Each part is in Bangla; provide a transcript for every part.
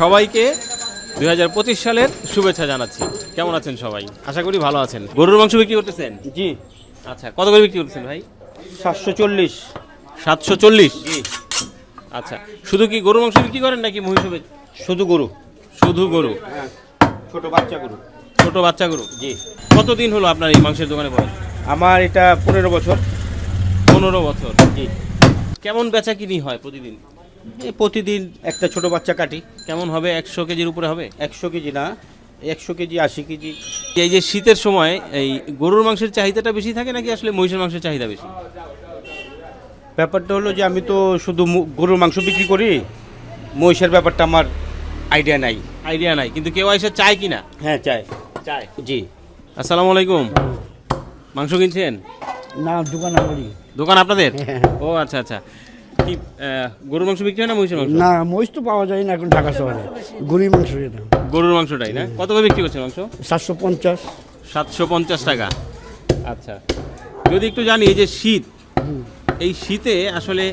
সবাইকে দু হাজার পঁচিশ সালের শুভেচ্ছা জানাচ্ছি। কেমন আছেন সবাই? আশা করি ভালো আছেন। গরুর মাংস বিক্রি করতেছেন? জি। আচ্ছা কত করে বিক্রি করতেছেন ভাই? সাতশো চল্লিশ। সাতশো চল্লিশ? জি। আচ্ছা শুধু কি গরুর মাংস বিক্রি করেন নাকি মহিষ শুধু গরু। শুধু গরু? ছোট বাচ্চা গরু। ছোট বাচ্চা গরু? জি। কতদিন হলো আপনার এই মাংসের দোকানে বয়স আমার এটা পনেরো বছর। পনেরো বছর। জি। কেমন বেচা কিনি হয় প্রতিদিন? প্রতিদিন একটা ছোট বাচ্চা কাটি। কেমন হবে? একশো কেজির উপরে হবে? একশো কেজি না একশো কেজি আশি কেজি। এই যে শীতের সময় এই গরুর মাংসের চাহিদাটা বেশি থাকে নাকি আসলে মহিষের মাংসের চাহিদা বেশি? ব্যাপারটা হলো যে আমি তো শুধু গরুর মাংস বিক্রি করি মহিষের ব্যাপারটা আমার আইডিয়া নাই। আইডিয়া নাই কিন্তু কেউ এসে চায় কি না হ্যাঁ চায়। চায়? জি। আসসালামু আলাইকুম। মাংস কিনছেন? না দোকান করি দোকান আপনাদের? ও আচ্ছা আচ্ছা। কি গরুর মাংস বিক্রি হয় না মহিষের মাংস? না মহিষ তো পাওয়া যায় না এখন ঢাকা শহরে। গরুর মাংস গরুর মাংসটাই না? কত করে বিক্রি করছেন মাংস? সাতশো পঞ্চাশ। সাতশো পঞ্চাশ টাকা। আচ্ছা। যদি একটু জানি এই যে শীত এই শীতে আসলে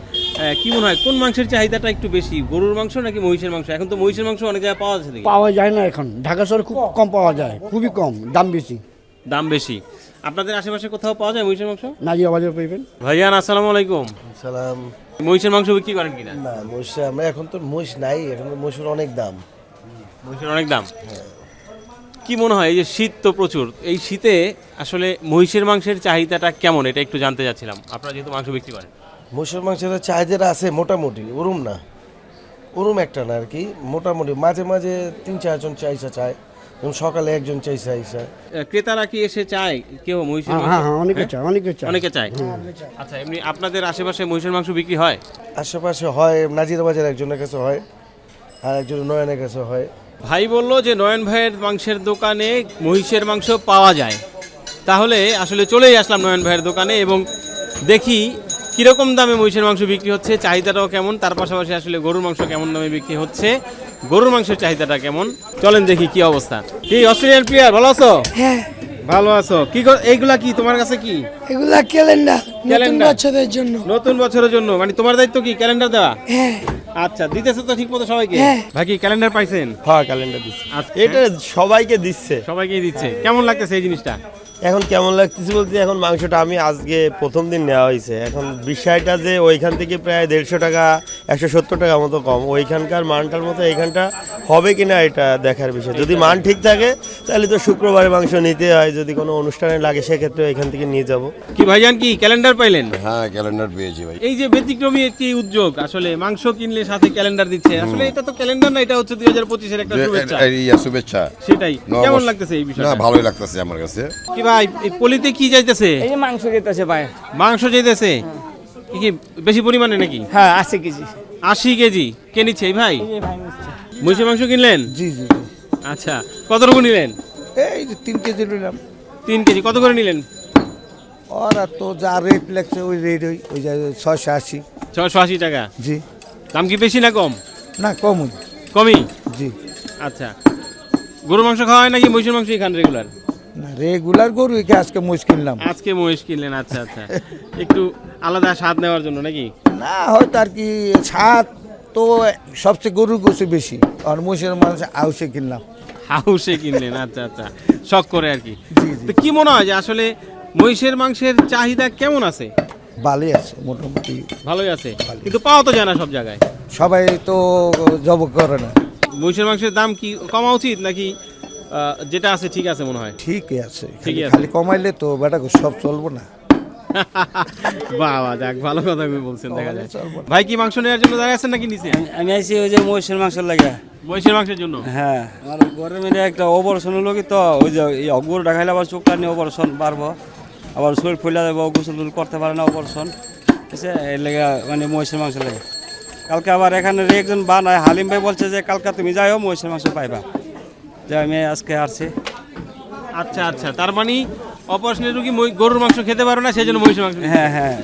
কি মনে হয় কোন মাংসের চাহিদাটা একটু বেশি গরুর মাংস নাকি মহিষের মাংস? এখন তো মহিষের মাংস অনেক জায়গায় পাওয়া যাচ্ছে পাওয়া যায় না এখন। ঢাকা শহরে খুব কম পাওয়া যায় খুবই কম দাম বেশি। দাম বেশি। আপনাদের আশেপাশে কোথাও পাওয়া যায় মহিষের মাংস? নাজিয়া বাজার পাইবেন ভাইয়ান আসসালামু আলাইকুম। সালাম মহিষের মাংস বিক্রি করেন কিনা? না মহিষে আমরা এখন তো মহিষ নাই এখন তো মহিষের অনেক দাম। মহিষের অনেক দাম? কি মনে হয় এই যে শীত তো প্রচুর এই শীতে আসলে মহিষের মাংসের চাহিদাটা কেমন? এটা একটু জানতে চাচ্ছিলাম। আপনারা যেহেতু মাংস বিক্রি করেন। মহিষের মাংসের চাহিদাটা আছে মোটামুটি ওরম না। ওরম একটা না আর কি। মোটামুটি মাঝে মাঝে তিন চারজন চাইসা চায় যেমন সকালে একজন চাইসা আইসা। ক্রেতারা কি এসে চায়? কেউ মহিষের হ্যাঁ মাংস? হ্যাঁ হ্যাঁ অনেকে চায় অনেকে চায়। অনেকে চায়? আচ্ছা এমনি আপনাদের আশেপাশে মহিষের মাংস বিক্রি হয়? আশেপাশে হয় নাজিরা বাজার একজনের কাছে হয় আর একজন নয়নের কাছে হয়। ভাই বলল যে নয়ন ভাইয়ের মাংসের দোকানে মহিষের মাংস পাওয়া যায়। তাহলে আসলে চলেই আসলাম নয়ন ভাইয়ের দোকানে এবং দেখি কীরকম দামে মহিষের মাংস বিক্রি হচ্ছে চাহিদাটাও কেমন? তার পাশাপাশি আসলে গরুর মাংস কেমন দামে বিক্রি হচ্ছে? গরুর মাংসের চাহিদাটা কেমন? চলেন দেখি কি অবস্থা। কি অস্ট্রেলিয়ান প্লেয়ার ভালো আছো? হ্যাঁ। ভালো আছো। কি এইগুলা কি তোমার কাছে কি? এগুলা ক্যালেন্ডার নতুন ক্যালেন্ডার। বছরের জন্য। নতুন বছরের জন্য মানে তোমার দায়িত্ব কি ক্যালেন্ডার দেওয়া? হ্যাঁ। আচ্ছা দিতেছে তো ঠিক মতো সবাইকে? হ্যাঁ। ভাই কি ক্যালেন্ডার পাইছেন? হ্যাঁ ক্যালেন্ডার দিচ্ছে। আচ্ছা। এটা সবাইকে দিচ্ছে। সবাইকেই দিচ্ছে। কেমন লাগতেছে এই জিনিসটা? এখন কেমন লাগতেছে বলতে এখন মাংসটা আমি আজকে প্রথম দিন নেওয়া হয়েছে। এখন বিষয়টা যে ওইখান থেকে প্রায় দেড়শো টাকা একশো সত্তর টাকা মতো কম। ওইখানকার মানটার মতো এইখানটা হবে কিনা এটা দেখার বিষয়। যদি মান ঠিক থাকে তাহলে তো শুক্রবারে মাংস নিতে হয়। যদি কোনো অনুষ্ঠানে লাগে সেক্ষেত্রে এখান থেকে নিয়ে যাব। কি ভাইজান কি ক্যালেন্ডার পাইলেন? হ্যাঁ ক্যালেন্ডার পেয়েছি ভাই। এই যে ব্যতিক্রমী একটি উদ্যোগ আসলে মাংস কিনলে সাথে ক্যালেন্ডার দিচ্ছে। আসলে এটা তো ক্যালেন্ডার না এটা হচ্ছে দুই হাজার পঁচিশের একটা শুভেচ্ছা। এ- এই শুভেচ্ছা। সেটাই। কেমন লাগতেছে এই না বিষয়টা ভালোই লাগতেছে আমার কাছে। কি ভাই এই পলিতে কি যাইতেছে? এই যে মাংস খেতেছে ভাই। মাংস যাইতেছে? কি কি বেশি পরিমাণে নাকি? হ্যাঁ আশি কেজি। আশি কেজি। কে নিচ্ছে এই ভাই। মহিষের মাংস কিনলেন? জি জি আচ্ছা কতটুকু নিলেন? এই যে তিন কেজি নিলাম। তিন কেজি কত করে নিলেন? ওরা তো যা রেট লাগছে ওই রেট ওই ওই ছয়শো আশি। ছশো আশি টাকা। জি। দাম কি বেশি না কম? না কম কমই? জি। আচ্ছা। গরুর মাংস খাওয়া হয় নাকি মহিষের মাংসই খান রেগুলার না রেগুলার গরু একে আজকে মহিষ কিনলাম। আজকে মহিষ কিনলেন আচ্ছা আচ্ছা। একটু আলাদা স্বাদ নেওয়ার জন্য নাকি? না হয়তো আর কি স্বাদ তো সবচেয়ে গরুর গোছে বেশি আর মহিষের মানুষ আউসে কিনলাম। হাউসে কিনলেন আচ্ছা আচ্ছা। শখ করে আর কি। তো কি মনে হয় যে আসলে মহিষের মাংসের চাহিদা কেমন আছে? ভালোই আছে মোটামুটি। ভালোই আছে। কিন্তু পাওয়া তো যায় না সব জায়গায়। সবাই তো জব করে না। মহিষের মাংসের দাম কি কমা উচিত নাকি যেটা আছে ঠিক আছে মনে হয়। ঠিকই আছে ঠিকই খালি- আছে। খালি কমাইলে তো বেটা সব চলবো না। বাবা যাক ভালো কথা আপনি বলছেন দেখা যায়। ভাই কি মাংস নেওয়ার জন্য দাঁড়িয়ে আছেন নাকি নিচে? আমি আইছি ওই যে মহিষের মাংস লাগে। মহিষের মাংসের জন্য? হ্যাঁ আমার ঘরের মধ্যে একটা অপারেশন হলো কি তো ওই যে এই গরুটা খাইলে আবার চোখটা নিয়ে অপারেশন বাড়বো। আবার শরীর ফুলে যাব গোসল করতে পারে না অপারেশন। ঠিক আছে? এর লেগে মানে মহিষের মাংস লাগে। কালকে আবার এখানে একজন বানায় হালিম ভাই বলছে যে কালকে তুমি যাই যাইও মহিষের মাংস পাইবা। যে আমি আজকে আসছি। আচ্ছা আচ্ছা। তার মানে অপারেশনের রুগী মই- গরুর মাংস খেতে পারো না সেই জন্য মহিষের মাংস হ্যাঁ হ্যাঁ।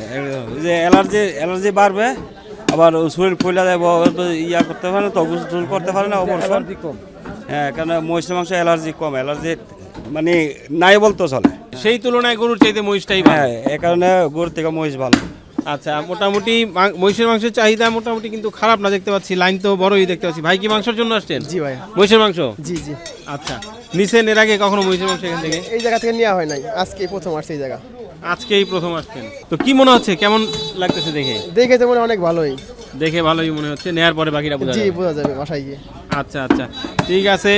ওই যে অ্যালার্জি অ্যালার্জি বাড়বে আবার শরীর ফুলে যাব ইয়া করতে পারে না তো গোসল টুল করতে পারে না অপারেশন। হ্যাঁ কারণ মহিষের মাংস অ্যালার্জি কম অ্যালার্জি মানে নাই বলতো চলে। সেই তুলনায় গরুর চাইতে মহিষটাই ভালো। হ্যাঁ এ কারণে গরু থেকে মহিষ ভালো। আচ্ছা মোটামুটি মহিষের মাংসের চাহিদা মোটামুটি কিন্তু খারাপ না দেখতে পাচ্ছি। লাইন তো বড়ই দেখতে পাচ্ছি। ভাই কি মাংসের জন্য আসছেন? জি ভাই। মহিষের মাংস? জি জি। আচ্ছা নিছেন এর আগে কখনো মহিষের মাংস এখান থেকে? এই জায়গা থেকে নেওয়া হয় নাই। আজকে প্রথম আসছে এই জায়গা। আজকেই প্রথম আসছেন। তো কি মনে হচ্ছে? কেমন লাগতেছে দেখে? দেখে তো মনে হয় অনেক ভালোই। দেখে ভালোই মনে হচ্ছে। নেয়ার পরে বাকিটা বোঝা জি। বোঝা যাবে বাসায় গিয়ে। আচ্ছা আচ্ছা। ঠিক আছে।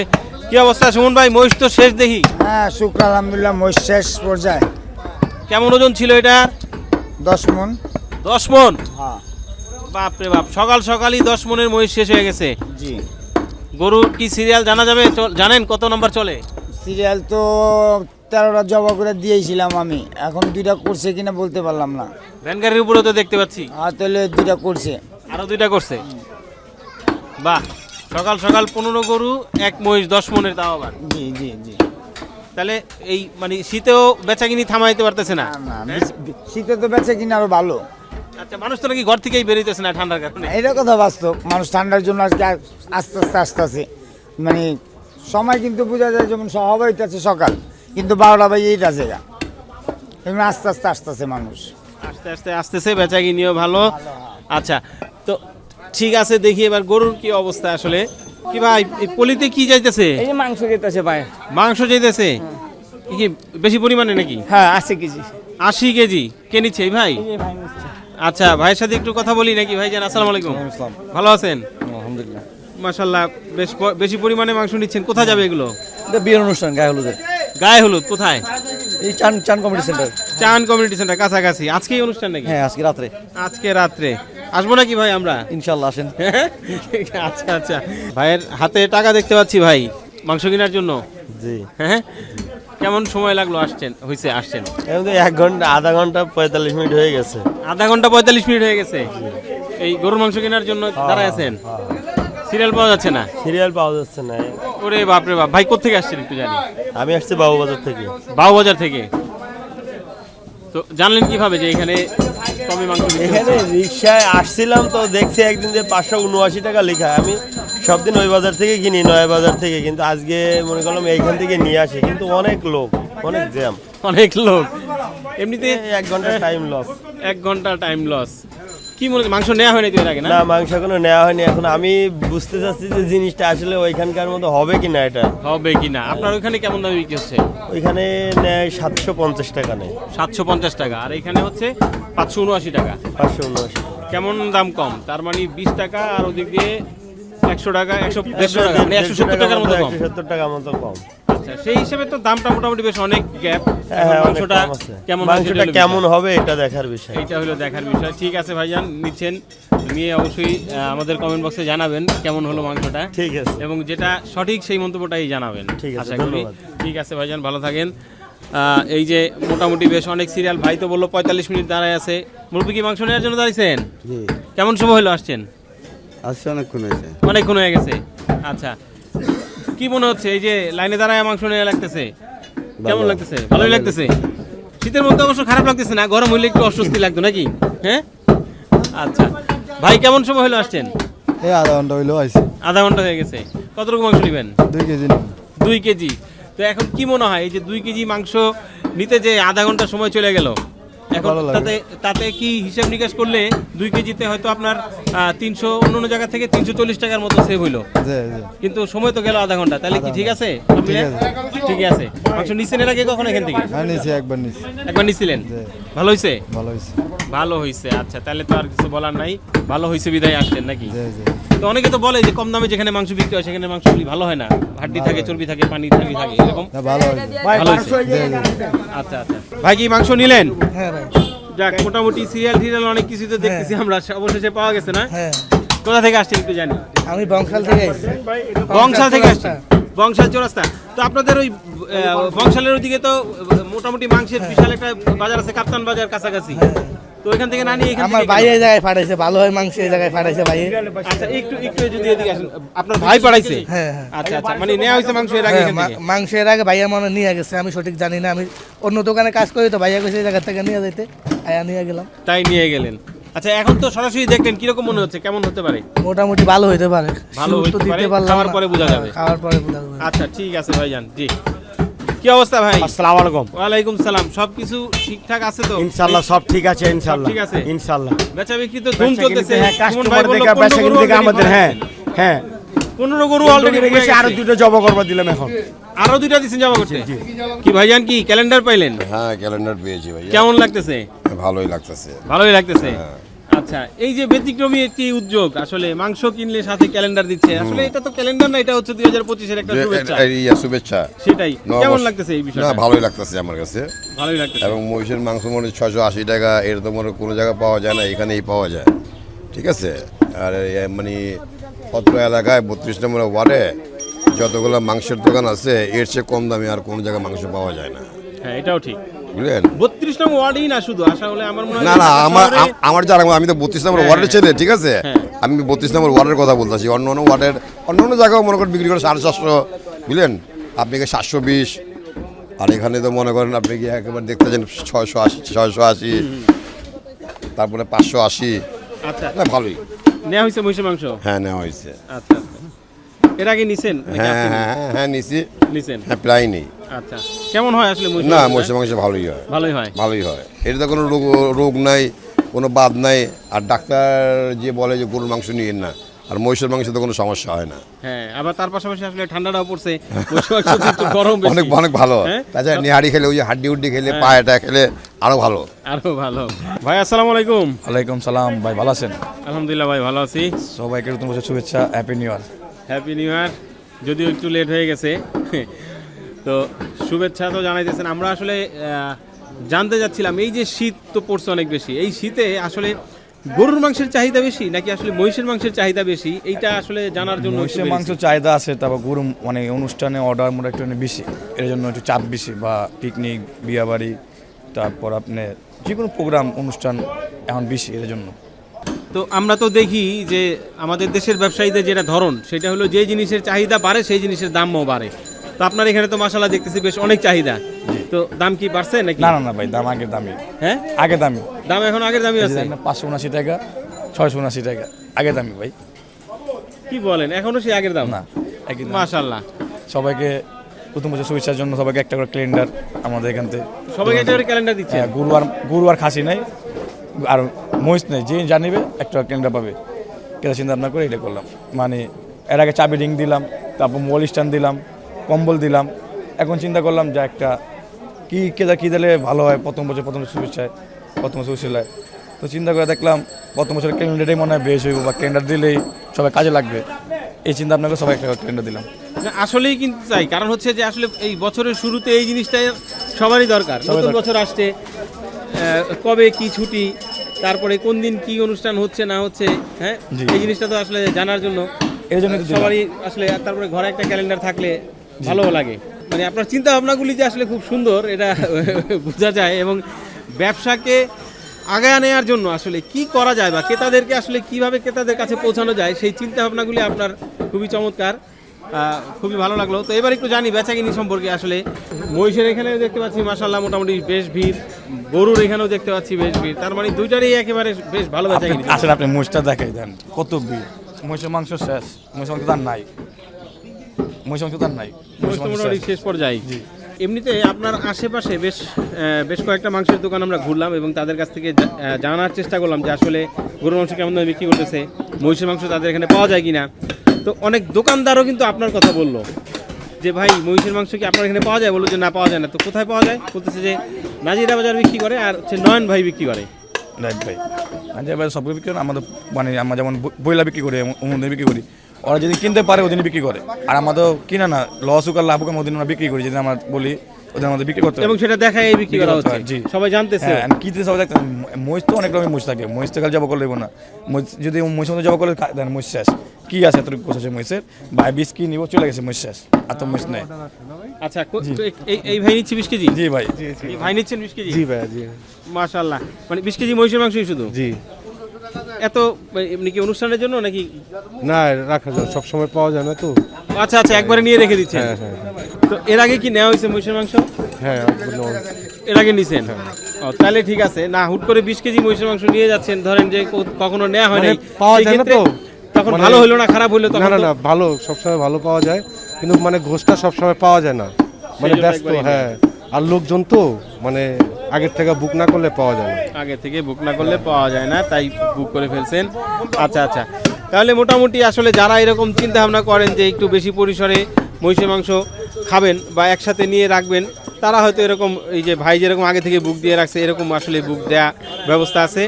কি অবস্থা? সুমন ভাই মহিষ তো শেষ দেখি। হ্যাঁ শুক্র আলহামদুলিল্লাহ মহিষ শেষ পর্যায়ে। কেমন ওজন ছিল এটা? দশ মন। দশ মন? হ্যাঁ। বাপরে বাপ সকাল সকালই দশ মনের মহিষ শেষ হয়ে গেছে। জি। গরু কি সিরিয়াল জানা যাবে? জানেন কত নম্বর চলে? সিরিয়াল তো তেরোটা জবা করে দিয়েছিলাম আমি। এখন দুইটা করছে কিনা বলতে পারলাম না। ভ্যান গাড়ির উপরেও তো দেখতে পাচ্ছি। আর তাহলে দুইটা করছে। আরও দুইটা করছে? বাহ সকাল সকাল পনেরো গরু এক মহিষ দশ মনের তাও আবার। জি জি জি। তাহলে এই মানে শীতেও বেচাকিনি থামাইতে পারতেছে না। শীতে তো বেঁচে কিনা আরও ভালো। আচ্ছা মানুষ তো নাকি ঘর থেকেই বেরোইতেছে না ঠান্ডার কারণে। এটা কথা বাস্তব। মানুষ ঠান্ডার জন্য আজকে আস্তে আস্তে আস্তে আস্তে। মানে সময় কিন্তু বোঝা যায় যেমন সবাই আছে সকাল কিন্তু বারোটা বাজে এইটা জায়গা। এমনি আস্তে আস্তে আসতেছে মানুষ। আস্তে আস্তে আসতেছে বেচাকিনিও ভালো। আচ্ছা তো ঠিক আছে দেখি এবার গরুর কি অবস্থা আসলে। কি ভাই এই পলিতে কি যাইতেছে? এই মাংস খেতেছে ভাই। মাংস যাইতেছে? কি বেশি পরিমাণে নাকি? হ্যাঁ আশি কেজি। আশি কেজি। কে নিচ্ছে এই ভাই? আচ্ছা ভাইয়ের সাথে একটু কথা বলি নাকি? ভাই জান আসসালামু আলাইকুম। ভালো আছেন? আলহামদুলিল্লাহ। মাশাল্লাহ বেশ বেশি পরিমাণে মাংস নিচ্ছেন। কোথায় যাবে এগুলো? এটা বিয়ের অনুষ্ঠান গায়ে হলুদের। গায়ে হলুদ কোথায়? এই Chan Chan committee centre. Chan community centre কাছাকাছি। আজকেই অনুষ্ঠান নাকি? হ্যাঁ আজকে রাত্রে। আজকে রাত্রে। আসব নাকি ভাই আমরা? ইনশাল্লাহ আসেন। আচ্ছা আচ্ছা। ভাইয়ের হাতে টাকা দেখতে পাচ্ছি ভাই মাংস কেনার জন্য। জি। হ্যাঁ। কেমন সময় লাগল আসছেন হয়েছে আসছেন? এখন তো এক ঘণ্টা আধা ঘণ্টা পঁয়তাল্লিশ মিনিট হয়ে গেছে। আধা ঘণ্টা পঁয়তাল্লিশ মিনিট হয়ে গেছে? এই গরুর মাংস কেনার জন্য দাঁড়ায় আছেন সিরিয়াল পাওয়া যাচ্ছে না? সিরিয়াল পাওয়া যাচ্ছে না। ওরে বাপরে বাপ ভাই কোথেকে আসছেন একটু জানি? আমি আসছি বাবুবাজার থেকে। বাবুবাজার থেকে? তো জানলেন কীভাবে যে এখানে কমে মাংস এখানে? রিক্সায় আসছিলাম তো দেখছি একদিন যে পাঁচশো উনআশি টাকা লেখা। আমি সব দিন ওই বাজার থেকে কিনি নয় বাজার থেকে। কিন্তু আজকে মনে করলাম এইখান থেকে নিয়ে আসি। কিন্তু অনেক লোক অনেক জ্যাম। অনেক লোক। এমনিতে এক ঘণ্টা টাইম লস এক ঘণ্টা টাইম লস কি মনে মাংস নেওয়া হয়নি তো এর আগে না? না মাংস এখনও নেওয়া হয়নি। এখন আমি বুঝতে চাচ্ছি যে জিনিসটা আসলে ওইখানকার মতো হবে কিনা এটা। হবে কি না আপনার ওইখানে কেমন দামে বিক্রি হচ্ছে? ওইখানে নেয় সাতশো পঞ্চাশ টাকা নেয়। সাতশো পঞ্চাশ টাকা। আর এখানে হচ্ছে পাঁচশো উনআশি টাকা। পাঁচশো উনআশি। কেমন দাম কম? তার মানে বিশ টাকা আর ওদিক দিয়ে একশো টাকা একশো টাকা মানে একশো সত্তর টাকার মতো কম। একশো সত্তর টাকার মতো কম। আচ্ছা সেই হিসেবে তো দামটা মোটামুটি বেশ অনেক গ্যাপ। হ্যাঁ, হ্যাঁ, মাংসটা কেমন মাংসটা কেমন হবে এটা দেখার বিষয়। এইটা হলো দেখার বিষয়। ঠিক আছে ভাইজান নিচ্ছেন। নিয়ে অবশ্যই আমাদের কমেন্ট বক্সে জানাবেন কেমন হলো মাংসটা। ঠিক আছে। এবং যেটা সঠিক সেই মন্তব্যটাই জানাবেন। ঠিক আছে। ঠিক আছে ভাইজান ভালো থাকেন। আহ, এই যে মোটামুটি বেশ অনেক সিরিয়াল ভাই তো বলল পঁয়তাল্লিশ মিনিট দাঁড়ায় আছে। মুরব্বী কি মাংস নেওয়ার জন্য দাঁড়িয়েছেন? কেমন সময় হলো আসছেন? আসছে অনেকক্ষণ হয়েছে। অনেকক্ষণ হয়ে গেছে। আচ্ছা। কি মনে হচ্ছে এই যে লাইনে দাঁড়ায় মাংস নেওয়া লাগতেছে? কেমন লাগতেছে? ভালোই লাগতেছে? শীতের মধ্যে অবশ্য খারাপ লাগতেছে না গরম হইলে একটু অস্বস্তি লাগতো নাকি? হ্যাঁ? আচ্ছা। ভাই কেমন সময় হলো আসছেন? এই আধা ঘণ্টা হইল আইছে। আধা ঘণ্টা হয়ে গেছে। কতটুকু মাংস নেবেন? দুই কেজি দুই কেজি। তো এখন কি মনে হয় এই যে দুই কেজি মাংস নিতে যে আধা ঘণ্টা সময় চলে গেল? এখন তাতে তাতে কি হিসাব নিকাশ করলে দুই কেজিতে হয়তো আপনার তিনশো অন্য অন্য জায়গা থেকে তিনশো চল্লিশ টাকার মতো সেভ হইল? কিন্তু সময় তো গেল আধা ঘণ্টা। তাহলে কি ঠিক আছে? ঠিক আছে। মাংস নিচ্ছেন এর আগে কখন এখান থেকে? হ্যাঁ একবার একবার নিছিলেন? ভালো হয়েছে ভালো হয়েছে ভালো হয়েছে আচ্ছা তাহলে তো আর কিছু বলার নাই। ভালো হয়েছে বিদায় আসছেন নাকি? তো অনেকে তো বলে যে কম দামে যেখানে মাংস বিক্রি হয় সেখানে মাংসগুলি ভালো হয় না। হাড্ডি থাকে চর্বি থাকে পানি থাকে থাকে এরকম। ভালো আচ্ছা আচ্ছা। ভাই কি মাংস নিলেন? হ্যাঁ ভাই। যাক মোটামুটি সিরিয়াল টিরিয়াল অনেক কিছু তো দেখতেছি আমরা অবশেষে পাওয়া গেছে না? হ্যাঁ। কোথা থেকে আসছেন একটু জানি। আমি বংশাল থেকে এসেছি। বংশাল থেকে আসছি বংশাল চৌরাস্তা। তো আপনাদের ওই বংশালের ওইদিকে তো মোটামুটি মাংসের বিশাল একটা বাজার আছে কাপ্তান বাজার কাছাকাছি। তো ওইখান থেকে না নিয়ে এখান আমার ভাই এই জায়গায় পাঠাইছে ভালো হয় মাংস এই জায়গায় পাঠাইছে ভাই। আচ্ছা একটু একটু যদি এদিকে আসেন আপনার ভাই পাঠাইছে? হ্যাঁ, হ্যাঁ। আচ্ছা আচ্ছা মানে নেওয়া হয়েছে মাংস এর আগে হ্যাঁ, মাংস এর আগে ভাইয়া মনে নিয়ে গেছে আমি সঠিক জানি না আমি অন্য দোকানে কাজ করি তো ভাইয়া কইছে এই জায়গা থেকে নিয়ে যেতে আয়া নিয়ে গেলাম। তাই নিয়ে গেলেন। আচ্ছা এখন তো সরাসরি দেখলেন কীরকম মনে হচ্ছে কেমন হতে পারে? মোটামুটি ভালো হতে পারে ভালো শুরু তো হইতে পারে, পারলাম খাওয়ার পরে বোঝা হ্যাঁ, যাবে। খাওয়ার পরে বোঝা যাবে। আচ্ছা ঠিক আছে ভাইজান জি। কি অবস্থা ভাই? আসসালামু আলাইকুম। ওয়ালাইকুম সালাম। সবকিছু ঠিকঠাক আছে তো? ইনশাআল্লাহ সব ঠিক আছে ইনশাআল্লাহ ঠিক আছে? ইনশাআল্লাহ বেচা বিক্রি তো ধুম চলতেছে। হ্যাঁ কাস্টমার দেখে বেচা কিনে দেখে আমাদের হ্যাঁ হ্যাঁ। পনেরো গরু অলরেডি আরও দুটো জব করবা দিলাম এখন। আরও দুইটা দিচ্ছেন জমা করতে? কি ভাইজান কি ক্যালেন্ডার পাইলেন? হ্যাঁ ক্যালেন্ডার পেয়েছি ভাই কেমন লাগতেছে? ভালোই লাগতেছে। ভালোই লাগতেছে? আচ্ছা এই যে ব্যতিক্রমী একটি উদ্যোগ আসলে মাংস কিনলে সাথে ক্যালেন্ডার দিচ্ছে। আসলে এটা তো ক্যালেন্ডার না এটা হচ্ছে দুই হাজার পঁচিশের একটা শুভেচ্ছা। এই- ইয়া, শুভেচ্ছা। সেটাই। কেমন লাগতেছে এই না বিষয়টা ভালোই লাগতেছে আমার কাছে। ভালোই লাগতেছে। এবং মহিষের মাংস মনে ছশো আশি টাকা এর তো মনে কোনো জায়গায় পাওয়া যায় না এখানেই পাওয়া যায়। ঠিক আছে? আর মানে অত্র এলাকায় বত্রিশ নম্বর ওয়ার্ডে যতগুলো মাংসের দোকান আছে এর চেয়ে কম দামে আর কোনো জায়গায় মাংস পাওয়া যায় না। হ্যাঁ এটাও ঠিক। বুঝলেন? বত্রিশ নম্বর ওয়ার্ডই না শুধু আশা হলে আমার মনে হয় না না আমার আমার যারা আমি তো বত্রিশ নম্বর হ্যাঁ, ওয়ার্ডের ছেলে ঠিক আছে? হ্যাঁ। আমি বত্রিশ নম্বর ওয়ার্ডের কথা বলতেছি অন্য অন্য ওয়ার্ডের অন্য অন্য জায়গাও মনে করেন বিক্রি করে সাড়ে সাতশো বুঝলেন? আপনি কি সাতশো বিশ? আর এখানে তো মনে করেন আপনি কি একেবারে দেখতেছেন ছয়শো আশি ছয়শো আশি তারপরে পাঁচশো আশি। আচ্ছা। না ভালোই। নেওয়া হয়েছে মহিষের মাংস? হ্যাঁ নেওয়া হয়েছে। আচ্ছা আচ্ছা। এর আগে নিছেন হ্যাঁ হ্যাঁ হ্যাঁ হ্যাঁ নিছি। নিছেন। হ্যাঁ প্রায় নেই। আচ্ছা। কেমন হয় আসলে না? মহিষের মাংস ভালোই হয়। ভালোই হয়? ভালোই হয়। এটা তো কোনো রোগ রোগ নাই কোনো বাদ নাই। আর ডাক্তার যে বলে যে গরুর মাংস নিয়ে না আর মহিষের মাংস তো কোনো সমস্যা হয় না। হ্যাঁ আবার তার পাশাপাশি আসলে ঠান্ডাটাও পড়ছে গরম অনেক অনেক ভালো। হ্যাঁ? তাছাড়া নেহারি খেলে ওই হাড্ডি উড্ডি খেলে পায়েটা খেলে আরও ভালো। আরও ভালো। ভাই আসসালামু আলাইকুম। ওয়ালাইকুম সালাম। ভাই ভালো আছেন? আলহামদুলিল্লাহ ভাই ভালো আছি। সবাইকে নতুন বছর শুভেচ্ছা। Happy new year happy new year যদিও একটু লেট হয়ে গেছে। তো শুভেচ্ছা তো জানাইতেছেন। আমরা আসলে জানতে যাচ্ছিলাম এই যে শীত তো পড়ছে অনেক বেশি। এই শীতে আসলে গরুর মাংসের চাহিদা বেশি নাকি আসলে মহিষের মাংসের চাহিদা বেশি? এইটা আসলে জানার জন্য মহিষের মাংস চাহিদা আছে তারপর গরু মানে অনুষ্ঠানে অর্ডার মোটা একটু বেশি। এর জন্য একটু চাপ বেশি বা পিকনিক বিয়াবাড়ি তারপর আপনি যে কোনো প্রোগ্রাম অনুষ্ঠান এখন বেশি এর জন্য। তো আমরা তো দেখি যে আমাদের দেশের ব্যবসায়ীদের যেটা ধরন সেটা হলো যে জিনিসের চাহিদা বাড়ে সেই জিনিসের দামও বাড়ে। তো আপনার এখানে তো মশালা দেখতেছি বেশ অনেক চাহিদা। তো দাম কি বাড়ছে নাকি? না না না ভাই দাম আগের দামি হ্যাঁ? আগে দামি দাম এখন আগের দামই আছে? পাঁচশো উনাশি টাকা ছয়শো উনাশি টাকা আগে দামি ভাই। কি বলেন এখনও সেই আগের দাম? না একই দাম। মাশাল্লাহ সবাইকে প্রথম বছর শুভেচ্ছার জন্য সবাইকে একটা করে ক্যালেন্ডার আমাদের এখান থেকে সবাইকে একটা করে ক্যালেন্ডার দিচ্ছে হ্যাঁ গরু আর গরু আর খাসি নাই আর মহিষ নেই যে জানিবে একটা ক্যালেন্ডার পাবে। কেটে চিন্তা ভাবনা করে এটা করলাম। মানে এর আগে চাবি রিং দিলাম তারপর মোবাইল স্ট্যান্ড দিলাম কম্বল দিলাম। এখন চিন্তা করলাম যে একটা কি কেদা কী দিলে ভালো হয় প্রথম বছর প্রথম শুভেচ্ছায় প্রথম বছর উচিলায় তো চিন্তা করে দেখলাম প্রথম বছর ক্যালেন্ডারটাই মনে হয় বেশ হইব বা ক্যালেন্ডার দিলেই সবাই কাজে লাগবে। এই চিন্তা আপনাকে সবাই একটা ক্যালেন্ডার দিলাম। আসলেই কিন্তু চাই কারণ হচ্ছে যে আসলে এই বছরের শুরুতে এই জিনিসটা সবারই দরকার। নতুন বছর আসছে কবে কি ছুটি তারপরে কোন দিন কি অনুষ্ঠান হচ্ছে না হচ্ছে হ্যাঁ। এই জিনিসটা তো আসলে জানার জন্য। এই জন্য সবারই আসলে তারপরে ঘরে একটা ক্যালেন্ডার থাকলে ভালো লাগে। মানে আপনার চিন্তা ভাবনাগুলি যে আসলে খুব সুন্দর এটা বোঝা যায় এবং ব্যবসাকে আগায় নেওয়ার জন্য আসলে কি করা যায় বা ক্রেতাদেরকে আসলে কীভাবে ক্রেতাদের কাছে পৌঁছানো যায় সেই চিন্তা ভাবনাগুলি আপনার খুবই চমৎকার খুবই ভালো লাগল। তো এবার একটু জানি বেচাকিনি সম্পর্কে আসলে। মহিষের এখানেও দেখতে পাচ্ছি মাসাল্লাহ মোটামুটি বেশ ভিড়। গরুর এখানেও দেখতে পাচ্ছি বেশ ভিড়। তার মানে দুইটারই একেবারে বেশ ভালো বেচাকিনি। আসলে আপনি মহিষটা দেখাই দেন কত ভিড়। মহিষের মাংস শেষ মহিষের মাংস তার নাই। মহিষের মাংস তার নাই মহিষ মোটামুটি শেষ। পর্যায়ে। এমনিতে আপনার আশেপাশে বেশ বেশ কয়েকটা মাংসের দোকান আমরা ঘুরলাম এবং তাদের কাছ থেকে জানার চেষ্টা করলাম যে আসলে গরুর মাংস কেমন দামে বিক্রি করতেছে মহিষের মাংস তাদের এখানে পাওয়া যায় কিনা। তো অনেক দোকানদারও কিন্তু আপনার কথা বলল যে ভাই মহিষের মাংস কি আপনার এখানে পাওয়া যায়? বলল যে না পাওয়া যায় না। তো কোথায় পাওয়া যায়? বলতেছে যে নাজিরা বাজার বিক্রি করে আর হচ্ছে নয়ন ভাই বিক্রি করে। রাইট ভাই। আচ্ছা বাজার সব বিক্রি করে আমাদের মানে আমরা যেমন বইলা বিক্রি করি অমুদিন বিক্রি করি। ওরা যদি কিনতে পারে ওদিন বিক্রি করে। আর আমাদের কিনা না লস হোক আর লাভ হোক ওদিন আমরা বিক্রি করি যদি আমরা বলি ওদের আমাদের বিক্রি করতে এবং সেটা দেখায় এই বিক্রি করা হচ্ছে। জি। সবাই জানতেছে। হ্যাঁ কিনতে সবাই দেখতে মহিষ তো অনেক রকমের মহিষ থাকে মহিষ থেকে জবা করলে না। যদি মহিষ মতো জবা করলে দেন মহিষ শেষ। কি আছে এত গোছ আছে মহিষের? ভাই বিশ কি নিব চলে গেছে মহিষ শেষ। আর তো মহিষ নেই। আচ্ছা এই এই ভাই নিচ্ছে বিশ কেজি? জি ভাই। ভাই নিচ্ছেন বিশ কেজি? জি ভাই জি। মাশাল্লাহ মানে বিশ কেজি মহিষের মাংসই শুধু? জি। এত এমনি কি অনুষ্ঠানের জন্য নাকি? না রাখা যায় সব সময় পাওয়া যায় না তো। আচ্ছা আচ্ছা একবারে নিয়ে রেখে দিচ্ছেন? হ্যাঁ হ্যাঁ। তো এর আগে কি নেওয়া হয়েছে মহিষের মাংস? হ্যাঁ এর আগে নিছেন? ও তাহলে ঠিক আছে। না হুট করে বিশ কেজি মহিষের মাংস নিয়ে যাচ্ছেন ধরেন যে কখনো নেওয়া হয় মানে নাই। পাওয়া যায় না তো। তখন মানে- ভালো হলো না খারাপ হলো তখন না না ভালো সবসময় ভালো পাওয়া যায়। কিন্তু মানে ঘোষটা সবসময় পাওয়া যায় না। মানে ব্যস্ত হ্যাঁ। আর লোকজন তো মানে আগের থেকে বুক না করলে পাওয়া যায় না। আগে থেকে বুক না করলে পাওয়া যায় না, তাই বুক করে ফেলছেন। আচ্ছা আচ্ছা। তাহলে মোটামুটি আসলে যারা এরকম চিন্তা ভাবনা করেন যে একটু বেশি পরিসরে মহিষের মাংস খাবেন বা একসাথে নিয়ে রাখবেন, তারা হয়তো এরকম এই যে ভাই যেরকম আগে থেকে বুক দিয়ে রাখছে, এরকম আসলে বুক দেয়া ব্যবস্থা আছে।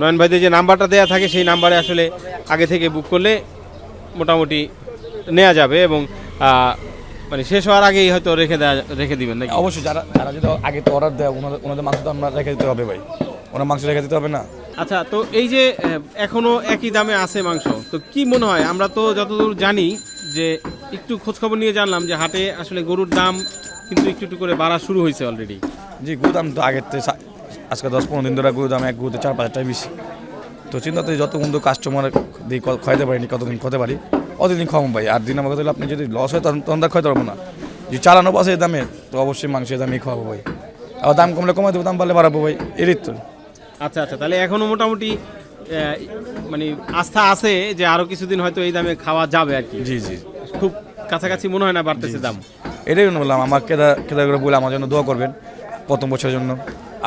নয়ন ভাইদের যে নাম্বারটা দেয়া থাকে, সেই নাম্বারে আসলে আগে থেকে বুক করলে মোটামুটি নেওয়া যাবে এবং মানে শেষ হওয়ার আগেই হয়তো রেখে দেওয়া রেখে দিবেন নাকি? অবশ্যই যারা যারা যদি আগে তো অর্ডার দেয় ওনাদের ওনাদের মাংস তো আমরা রেখে দিতে হবে ভাই। ওনার মাংস রেখে দিতে হবে না। আচ্ছা তো এই যে এখনও একই দামে আছে মাংস তো কি মনে হয়? আমরা তো যতদূর জানি যে একটু খোঁজ খবর নিয়ে জানলাম যে হাটে আসলে গরুর দাম কিন্তু একটু একটু করে বাড়া শুরু হয়েছে অলরেডি জি গরু দাম তো আগের থেকে আজকে দশ পনেরো দিন ধরে গরু দাম এক গরুতে চার পাঁচ টাকা বেশি। তো চিন্তাতে যত কিন্তু কাস্টমার দিয়ে খাইতে পারিনি কতদিন খাইতে পারি। অতদিন খাওয়াম ভাই আর দিন আমাকে আপনি যদি লস হয় তখন তখন তার পারব না। যদি চালানো পাশে এই দামে তো অবশ্যই মাংসের দামে খাওয়াবো ভাই। আবার দাম কমলে কমাই দেবো দাম বাড়লে বাড়াবো ভাই এরই তো। আচ্ছা আচ্ছা তাহলে এখনও মোটামুটি মানে আস্থা আছে যে আরও কিছুদিন হয়তো এই দামে খাওয়া যাবে আর কি। জি জি। খুব কাছাকাছি মনে হয় না বাড়তেছে দাম। এটাই বললাম আমার কেদা কেদা করে বলে আমার জন্য দোয়া করবেন প্রথম বছরের জন্য।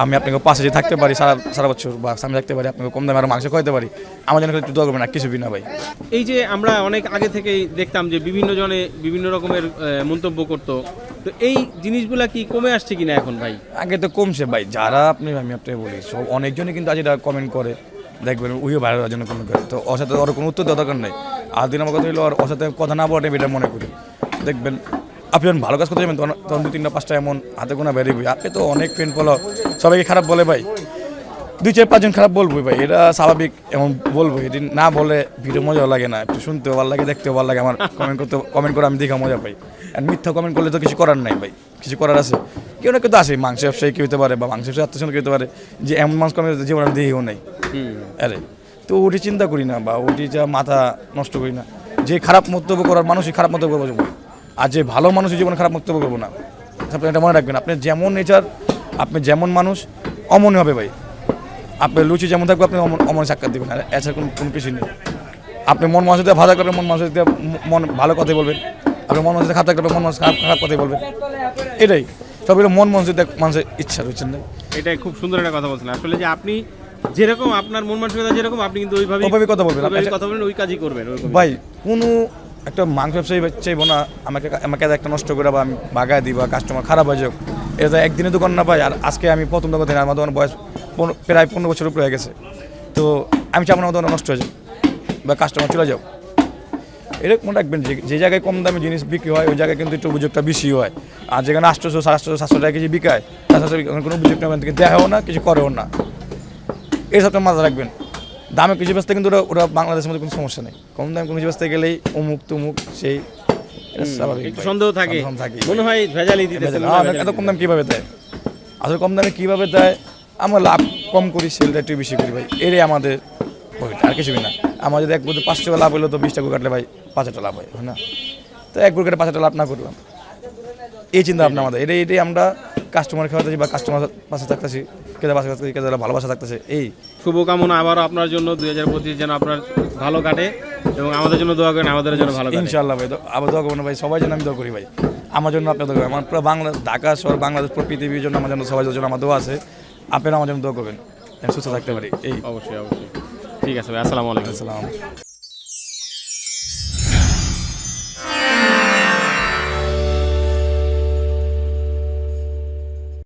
আমি আপনাকে পাশে যে থাকতে পারি সারা সারা বছর বা সামনে থাকতে পারি আপনাকে কম দামে আরও মাংস খাইতে পারি আমার জন্য একটু দোয়া করবেন আর কিছু বিনা ভাই। এই যে আমরা অনেক আগে থেকেই দেখতাম যে বিভিন্ন জনে বিভিন্ন রকমের মন্তব্য করতো। তো এই জিনিসগুলা কি কমে আসছে কিনা এখন ভাই? আগে তো কমছে ভাই যারা আপনি আমি আপনাকে বলি সব অনেকজনই কিন্তু আজ এটা কমেন্ট করে দেখবেন উইও ভাইরাল জন্য কমেন্ট করে। তো ওর সাথে ওর কোনো উত্তর দেওয়ার দরকার নেই। আর দিন আমার কথা হলো আর ওর সাথে কথা না বলে এটা মনে করি। দেখবেন আপনি যখন ভালো কাজ করতে যাবেন তখন তখন দু তিনটা পাঁচটা এমন হাতে গোনা বেরিয়ে আপনি তো অনেক ফ্রেন্ড ফলো সবাইকে খারাপ বলে ভাই। দুই চার পাঁচজন খারাপ বলবোই ভাই। এটা স্বাভাবিক এমন বলব এটি না বলে ভিডিও মজাও লাগে না। একটু শুনতেও ভালো লাগে দেখতেও ভালো লাগে। আমার কমেন্ট করতে কমেন্ট করে আমি দেখা মজা পাই। আর মিথ্যা কমেন্ট করলে তো কিছু করার নাই ভাই। কিছু করার আছে। কেউ না কেউ তো আসে মাংস ব্যবসায়ী কেউ হতে পারে বা মাংস ব্যবসায়ী আত্মীয় কেউ হতে পারে। যে এমন মাংস কমে জীবন আমি দেখিও নাই। আরে তো ওটি চিন্তা করি না বা ওটি যা মাথা নষ্ট করি না। যে খারাপ মন্তব্য করার মানুষই খারাপ মন্তব্য করব আর যে ভালো মানুষের জীবনে খারাপ মন্তব্য করব না। আপনি এটা মনে রাখবেন আপনি যেমন নেচার আপনি যেমন মানুষ অমনই হবে ভাই। আপনি লুচি যেমন থাকবে আপনি অমন অমন সাক্ষাৎ দেবেন আর এছাড়া কোনো কোনো কিছু নেই। আপনি মন মানুষের দিয়ে ভালো করবেন মন মানুষের দিয়ে মন ভালো কথাই বলবেন। আপনি মন মানুষের খারাপ থাকলে মন মানুষ খারাপ খারাপ কথাই বলবেন। এটাই। সব হলো মন মানুষের মানুষের ইচ্ছা বুঝছেন না? এটাই খুব সুন্দর একটা কথা বলছেন। আসলে যে আপনি যেরকম আপনার মন মানসিকতা যেরকম আপনি কিন্তু ওইভাবে কথা বলবেন। আচ্ছা। কথা বলবেন ওই কাজই করবেন ভাই কোনো একটা মাংস ব্যবসায়ী চাইব না, আমাকে আমাকে একটা নষ্ট করে বা আমি বাগায় দিই বা কাস্টমার খারাপ হয়ে যাক। এটা একদিনে দোকান না পাই আর আজকে আমি প্রথম দোকান থেকে আমার দোকান বয়স প্রায় পনেরো বছর উপরে হয়ে গেছে। তো আমি না আমার দোকান নষ্ট হয়ে যাক বা কাস্টমার চলে যাও এরকম রাখবেন যে যে জায়গায় কম দামে জিনিস বিক্রি হয়, ওই জায়গায় কিন্তু একটু অভিযোগটা বেশি হয়। আর যেখানে আটশোশো সাতশো সাতশো টাকা কেজি বিকায় সাথে কোনো অভিযোগ নেবেন দেখাও না, কিছু করেও না। এই সবটা মাথায় রাখবেন। দামে কিছু ব্যস্ত কিন্তু ওরা ওরা বাংলাদেশের মধ্যে কোনো সমস্যা নেই। কম দামে কোনো কিছু ব্যস্ত গেলেই অমুক তুমুক সেই। সন্দেহ থাকে। মনে হয় ভেজালি। এত কম দাম কীভাবে দেয়? আসলে কম দামে কীভাবে দেয়? আমরা লাভ কম করি সেলটা একটু বেশি করি ভাই। এটাই আমাদের আর কিছু না। আমার যদি এক বছর পাঁচ টাকা লাভ হলো তো বিশ টাকা কাটলে ভাই পাঁচ টাকা লাভ হয় না? তো এক কাটে পাঁচ টাকা লাভ না করলাম। এই চিন্তা ভাবনা আমাদের। এটাই এটাই আমরা কাস্টমার খাওয়াতেছি বা কাস্টমার পাশে থাকতেছি কেদার পাশে থাকতেছি কেদার ভালোবাসা থাকতেছে এই শুভকামনা আবারও আপনার জন্য। দুই হাজার পঁচিশ যেন আপনার ভালো কাটে এবং আমাদের জন্য দোয়া করেন আমাদের জন্য ভালো ইনশাল্লাহ ভাই আবার দোয়া করব ভাই সবাই জন্য আমি দোয়া করি ভাই। আমার জন্য আপনার দোয়া করবেন আমার পুরো বাংলা ঢাকা শহর বাংলাদেশ পুরো পৃথিবীর জন্য আমার জন্য সবাই জন্য আমার দোয়া আছে। আপনারা আমার জন্য দোয়া করবেন। আমি সুস্থ থাকতে পারি। এই। অবশ্যই অবশ্যই। ঠিক আছে ভাই আসসালামু আলাইকুম। আসসালাম।